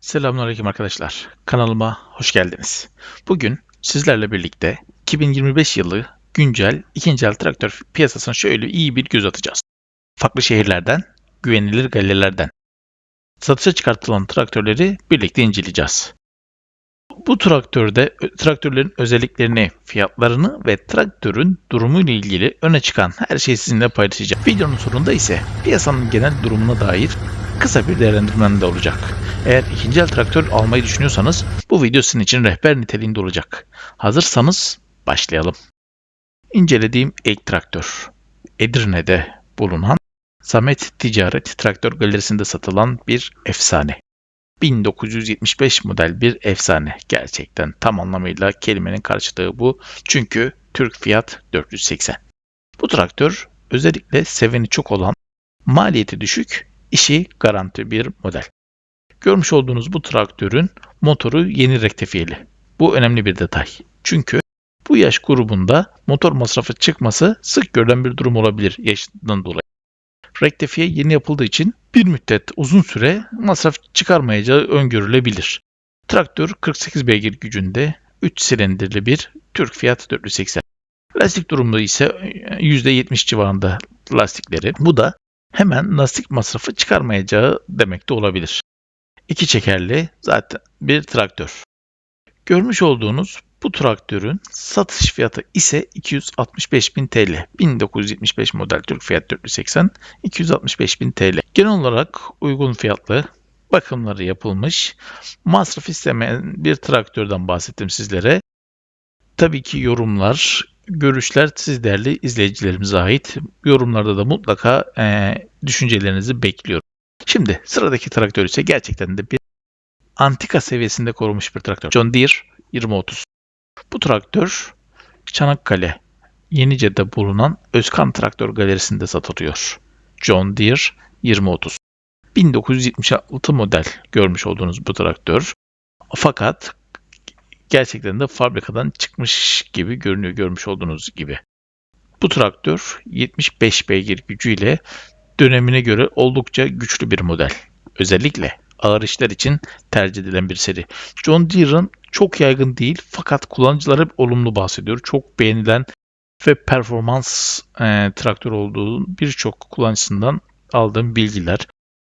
Selamünaleyküm arkadaşlar. Kanalıma hoş geldiniz. Bugün sizlerle birlikte 2025 yılı güncel ikinci el traktör piyasasına şöyle iyi bir göz atacağız. Farklı şehirlerden, güvenilir galerilerden satışa çıkartılan traktörleri birlikte inceleyeceğiz. Bu traktörde traktörlerin özelliklerini, fiyatlarını ve traktörün durumu ile ilgili öne çıkan her şeyi sizinle paylaşacağım. Videonun sonunda ise piyasanın genel durumuna dair kısa bir değerlendirmem de olacak. Eğer ikinci el traktör almayı düşünüyorsanız bu video sizin için rehber niteliğinde olacak. Hazırsanız başlayalım. İncelediğim ilk traktör. Edirne'de bulunan Samet Ticaret Traktör Galerisi'nde satılan bir efsane. 1975 model bir efsane. Gerçekten tam anlamıyla kelimenin karşılığı bu. Çünkü Türk fiyat 480. Bu traktör özellikle seveni çok olan, maliyeti düşük, işi garanti bir model. Görmüş olduğunuz bu traktörün motoru yeni rektifiyeli. Bu önemli bir detay. Çünkü bu yaş grubunda motor masrafı çıkması sık görülen bir durum olabilir yaşından dolayı. Rektifiye yeni yapıldığı için bir müddet uzun süre masraf çıkarmayacağı öngörülebilir. Traktör 48 beygir gücünde 3 silindirli bir Türk Fiat 480. Lastik durumda ise %70 civarında lastikleri. Bu da hemen lastik masrafı çıkarmayacağı demek de olabilir. İki çekerli zaten bir traktör. Görmüş olduğunuz bu traktörün satış fiyatı ise 265.000 TL. 1975 model Türk Fiat 480 265.000 TL. Genel olarak uygun fiyatlı bakımları yapılmış, masraf istemeyen bir traktörden bahsettim sizlere. Tabii ki yorumlar, görüşler siz değerli izleyicilerimize ait. Yorumlarda da mutlaka e, düşüncelerinizi bekliyorum. Şimdi sıradaki traktör ise gerçekten de bir antika seviyesinde korunmuş bir traktör. John Deere 2030. Bu traktör Çanakkale Yenice'de bulunan Özkan Traktör Galerisi'nde satılıyor. John Deere 2030. 1976 model görmüş olduğunuz bu traktör. Fakat gerçekten de fabrikadan çıkmış gibi görünüyor görmüş olduğunuz gibi. Bu traktör 75 beygir gücüyle dönemine göre oldukça güçlü bir model. Özellikle ağır işler için tercih edilen bir seri. John Deere'ın çok yaygın değil fakat kullanıcılar hep olumlu bahsediyor. Çok beğenilen ve performans e, traktör olduğu birçok kullanıcısından aldığım bilgiler.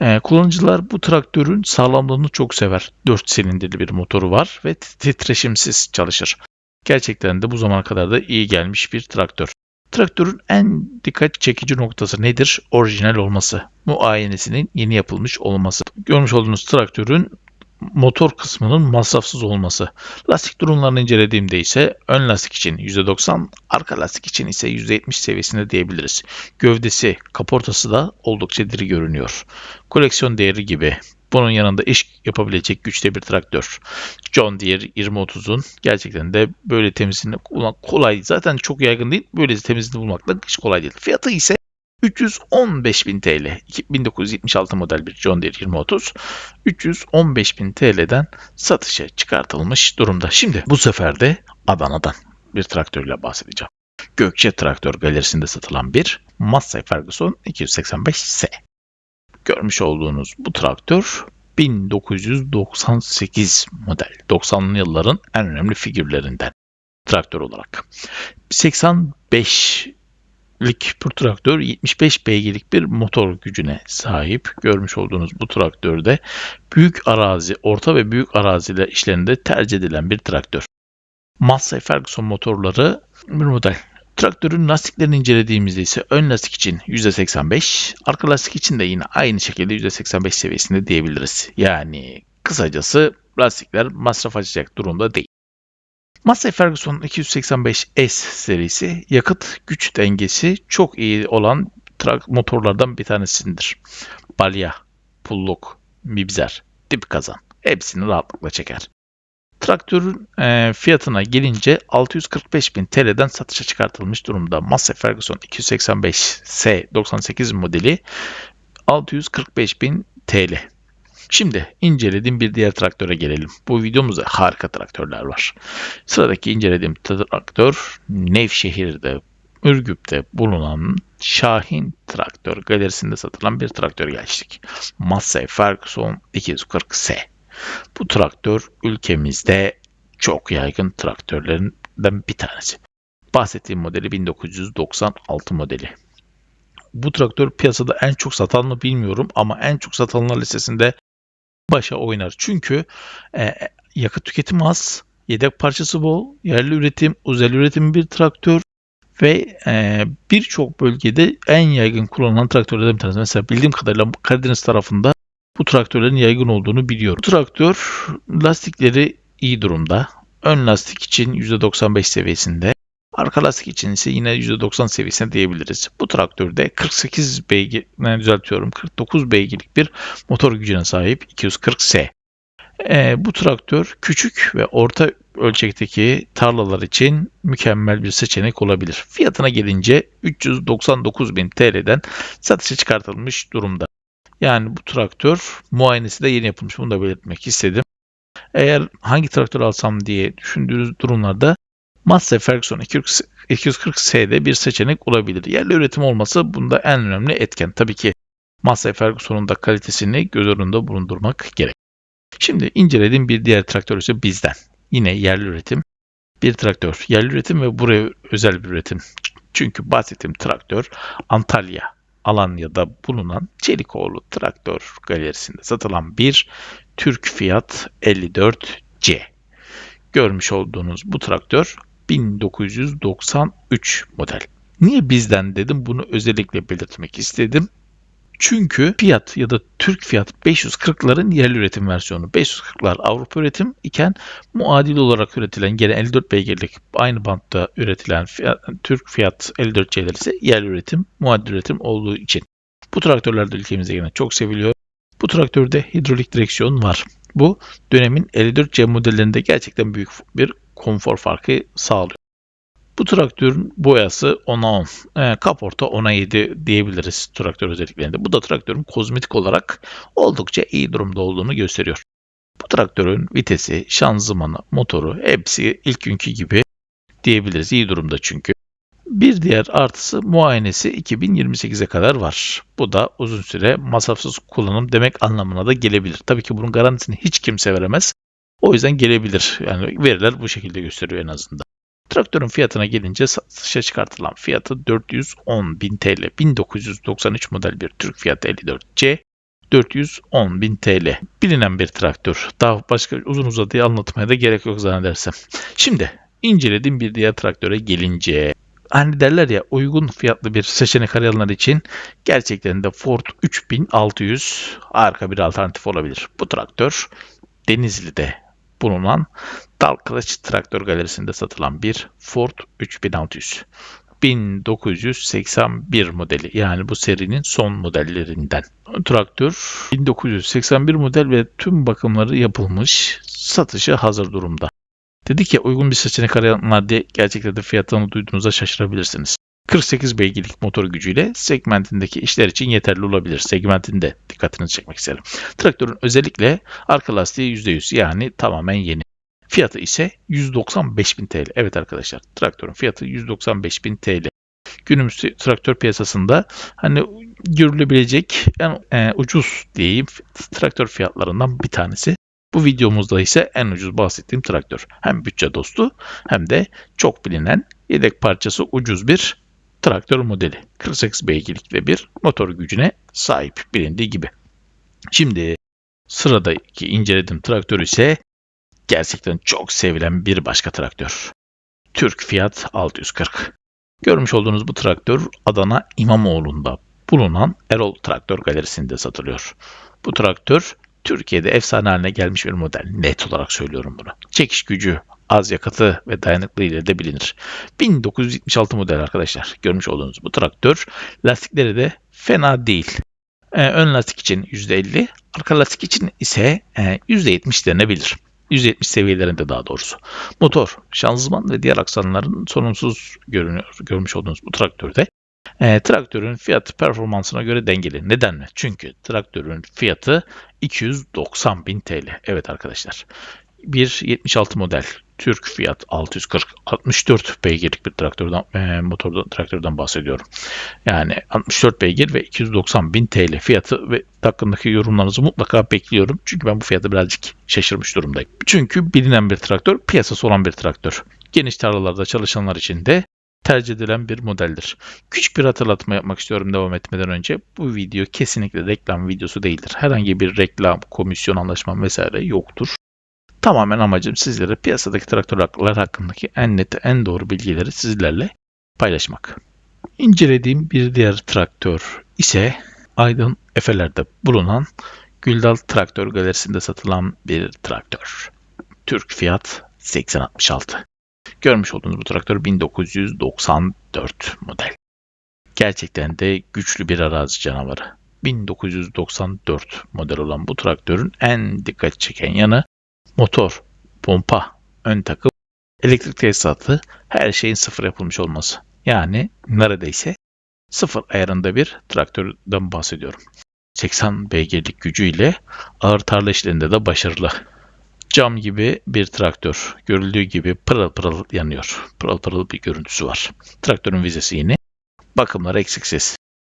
E, kullanıcılar bu traktörün sağlamlığını çok sever. 4 silindirli bir motoru var ve titreşimsiz çalışır. Gerçekten de bu zamana kadar da iyi gelmiş bir traktör. Traktörün en dikkat çekici noktası nedir? Orijinal olması. Muayenesinin yeni yapılmış olması. Görmüş olduğunuz traktörün motor kısmının masrafsız olması. Lastik durumlarını incelediğimde ise ön lastik için %90, arka lastik için ise %70 seviyesinde diyebiliriz. Gövdesi, kaportası da oldukça diri görünüyor. Koleksiyon değeri gibi. Bunun yanında iş yapabilecek güçte bir traktör. John Deere 2030'un gerçekten de böyle temizliğini bulmak kolay. Zaten çok yaygın değil. Böyle temizliğini bulmak da hiç kolay değil. Fiyatı ise 315.000 TL. 1976 model bir John Deere 2030 315.000 TL'den satışa çıkartılmış durumda. Şimdi bu sefer de Adana'dan bir traktörle bahsedeceğim. Gökçe Traktör Galerisi'nde satılan bir Massey Ferguson 285S. Görmüş olduğunuz bu traktör 1998 model. 90'lı yılların en önemli figürlerinden traktör olarak. 85 lik bu traktör 75 beygirlik bir motor gücüne sahip. Görmüş olduğunuz bu traktörde büyük arazi, orta ve büyük araziler işlerinde tercih edilen bir traktör. Massey Ferguson motorları bir model. Traktörün lastiklerini incelediğimizde ise ön lastik için %85, arka lastik için de yine aynı şekilde %85 seviyesinde diyebiliriz. Yani kısacası lastikler masraf açacak durumda değil. Massey Ferguson 285S serisi yakıt güç dengesi çok iyi olan motorlardan bir tanesidir. Balya, pulluk, mibzer, dip kazan hepsini rahatlıkla çeker. Traktörün e, fiyatına gelince 645.000 TL'den satışa çıkartılmış durumda. Massey Ferguson 285S 98 modeli 645.000 TL. Şimdi incelediğim bir diğer traktöre gelelim. Bu videomuzda harika traktörler var. Sıradaki incelediğim traktör Nevşehir'de Ürgüp'te bulunan Şahin Traktör galerisinde satılan bir traktör geçtik. Massey Ferguson 240S. Bu traktör ülkemizde çok yaygın traktörlerinden bir tanesi. Bahsettiğim modeli 1996 modeli. Bu traktör piyasada en çok satan mı bilmiyorum ama en çok satanlar listesinde başa oynar. Çünkü e, yakıt tüketimi az, yedek parçası bol, yerli üretim, özel üretim bir traktör ve e, birçok bölgede en yaygın kullanılan traktörlerden bir tanesi. Mesela bildiğim kadarıyla Karadeniz tarafında bu traktörlerin yaygın olduğunu biliyorum. Bu traktör lastikleri iyi durumda. Ön lastik için %95 seviyesinde. Arka lastik için ise yine %90 seviyesinde diyebiliriz. Bu traktörde 48 beygir, yani düzeltiyorum 49 beygirlik bir motor gücüne sahip 240S. Ee, bu traktör küçük ve orta ölçekteki tarlalar için mükemmel bir seçenek olabilir. Fiyatına gelince 399.000 TL'den satışa çıkartılmış durumda. Yani bu traktör muayenesi de yeni yapılmış. Bunu da belirtmek istedim. Eğer hangi traktör alsam diye düşündüğünüz durumlarda Massey Ferguson 240S'de bir seçenek olabilir. Yerli üretim olması bunda en önemli etken. Tabii ki Massey Ferguson'un da kalitesini göz önünde bulundurmak gerek. Şimdi incelediğim bir diğer traktör ise bizden. Yine yerli üretim bir traktör. Yerli üretim ve buraya özel bir üretim. Çünkü bahsettiğim traktör Antalya, Alanya'da bulunan Çelikoğlu Traktör Galerisi'nde satılan bir Türk Fiat 54C. Görmüş olduğunuz bu traktör 1993 model. Niye bizden dedim bunu özellikle belirtmek istedim. Çünkü fiyat ya da Türk fiyat 540'ların yerli üretim versiyonu. 540'lar Avrupa üretim iken muadil olarak üretilen gene 54 beygirlik aynı bantta üretilen fiyat, Türk fiyat 54C'ler ise yerli üretim, muadil üretim olduğu için. Bu traktörler de ülkemizde yine çok seviliyor. Bu traktörde hidrolik direksiyon var. Bu dönemin 54C modellerinde gerçekten büyük bir konfor farkı sağlıyor. Bu traktörün boyası 10'a 10. E, kaporta 10'a 7 diyebiliriz traktör özelliklerinde. Bu da traktörün kozmetik olarak oldukça iyi durumda olduğunu gösteriyor. Bu traktörün vitesi, şanzımanı, motoru hepsi ilk günkü gibi diyebiliriz. İyi durumda çünkü. Bir diğer artısı muayenesi 2028'e kadar var. Bu da uzun süre masrafsız kullanım demek anlamına da gelebilir. Tabii ki bunun garantisini hiç kimse veremez. O yüzden gelebilir. Yani veriler bu şekilde gösteriyor en azından. Traktörün fiyatına gelince satışa çıkartılan fiyatı 410 bin TL. 1993 model bir Türk Fiat 54C 410 bin TL. Bilinen bir traktör. Daha başka uzun uzadıya anlatmaya da gerek yok zannedersem. Şimdi incelediğim bir diğer traktöre gelince hani derler ya uygun fiyatlı bir seçenek arayanlar için gerçekten de Ford 3600 harika bir alternatif olabilir. Bu traktör Denizli'de bulunan Dal Kılıç Traktör Galerisi'nde satılan bir Ford 3600. 1981 modeli yani bu serinin son modellerinden. Traktör 1981 model ve tüm bakımları yapılmış, satışa hazır durumda. Dedik ya uygun bir seçenek arayanlar diye gerçekten de fiyatını duyduğunuzda şaşırabilirsiniz. 48 beygirlik motor gücüyle segmentindeki işler için yeterli olabilir. Segmentinde dikkatinizi çekmek isterim. Traktörün özellikle arka lastiği %100 yani tamamen yeni. Fiyatı ise 195.000 TL. Evet arkadaşlar traktörün fiyatı 195.000 TL. Günümüz traktör piyasasında hani görülebilecek en e, ucuz diyeyim traktör fiyatlarından bir tanesi. Bu videomuzda ise en ucuz bahsettiğim traktör. Hem bütçe dostu hem de çok bilinen yedek parçası ucuz bir traktör modeli. 48 beygirlik ve bir motor gücüne sahip bilindiği gibi. Şimdi sıradaki incelediğim traktör ise gerçekten çok sevilen bir başka traktör. Türk Fiat 640. Görmüş olduğunuz bu traktör Adana İmamoğlu'nda bulunan Erol Traktör Galerisi'nde satılıyor. Bu traktör Türkiye'de efsane haline gelmiş bir model. Net olarak söylüyorum bunu. Çekiş gücü, az yakıtı ve dayanıklı ile de bilinir. 1976 model arkadaşlar. Görmüş olduğunuz bu traktör lastikleri de fena değil. Ee, ön lastik için %50, arka lastik için ise e, %70 denebilir. 170 seviyelerinde daha doğrusu. Motor, şanzıman ve diğer aksanların sorunsuz görünüyor, görmüş olduğunuz bu traktörde e, traktörün fiyat performansına göre dengeli. Neden mi? Çünkü traktörün fiyatı 290 bin TL. Evet arkadaşlar. Bir 76 model Türk Fiat 640 64 beygirlik bir traktörden e, motorda traktörden bahsediyorum. Yani 64 beygir ve 290 bin TL fiyatı ve hakkındaki yorumlarınızı mutlaka bekliyorum. Çünkü ben bu fiyatı birazcık şaşırmış durumdayım. Çünkü bilinen bir traktör, piyasası olan bir traktör. Geniş tarlalarda çalışanlar için de tercih edilen bir modeldir. Küçük bir hatırlatma yapmak istiyorum devam etmeden önce. Bu video kesinlikle reklam videosu değildir. Herhangi bir reklam, komisyon anlaşma vesaire yoktur. Tamamen amacım sizlere piyasadaki traktörler hakkındaki en net, en doğru bilgileri sizlerle paylaşmak. İncelediğim bir diğer traktör ise Aydın Efeler'de bulunan Güldal Traktör Galerisi'nde satılan bir traktör. Türk Fiat 8066. Görmüş olduğunuz bu traktör 1994 model. Gerçekten de güçlü bir arazi canavarı. 1994 model olan bu traktörün en dikkat çeken yanı motor, pompa, ön takım, elektrik tesisatı her şeyin sıfır yapılmış olması. Yani neredeyse sıfır ayarında bir traktörden bahsediyorum. 80 beygirlik gücüyle ağır tarla işlerinde de başarılı. Cam gibi bir traktör. Görüldüğü gibi pırıl pırıl yanıyor. Pırıl pırıl bir görüntüsü var. Traktörün vizesi yeni. Bakımları eksiksiz.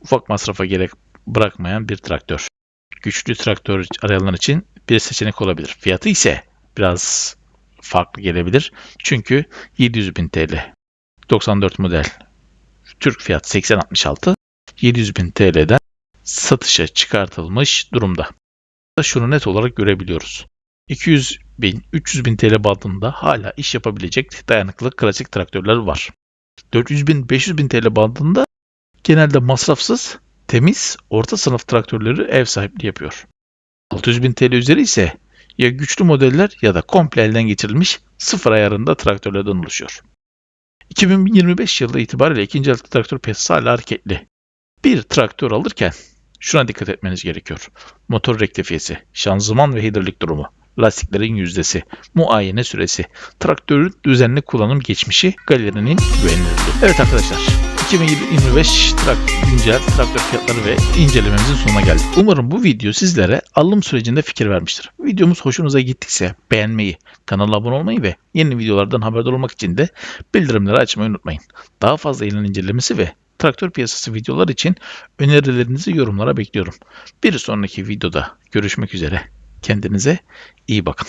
Ufak masrafa gerek bırakmayan bir traktör. Güçlü traktör arayanlar için bir seçenek olabilir. Fiyatı ise biraz farklı gelebilir. Çünkü 700 bin TL. 94 model Türk fiyat 8066 700 bin TL'den satışa çıkartılmış durumda. Şunu net olarak görebiliyoruz. 200 bin, 300 bin TL bandında hala iş yapabilecek dayanıklı klasik traktörler var. 400 bin, 500 bin TL bandında genelde masrafsız, temiz, orta sınıf traktörleri ev sahipliği yapıyor. 600 bin TL üzeri ise ya güçlü modeller ya da komple elden geçirilmiş sıfır ayarında traktörlerden oluşuyor. 2025 yılı itibariyle ikinci el traktör piyasası hala hareketli. Bir traktör alırken şuna dikkat etmeniz gerekiyor. Motor rektifiyesi, şanzıman ve hidrolik durumu, lastiklerin yüzdesi, muayene süresi, traktörün düzenli kullanım geçmişi, galerinin güvenilirliği. Evet arkadaşlar 2025 trak güncel traktör fiyatları ve incelememizin sonuna geldik. Umarım bu video sizlere alım sürecinde fikir vermiştir. Videomuz hoşunuza gittiyse beğenmeyi, kanala abone olmayı ve yeni videolardan haberdar olmak için de bildirimleri açmayı unutmayın. Daha fazla ilan incelemesi ve traktör piyasası videolar için önerilerinizi yorumlara bekliyorum. Bir sonraki videoda görüşmek üzere. Kendinize iyi bakın.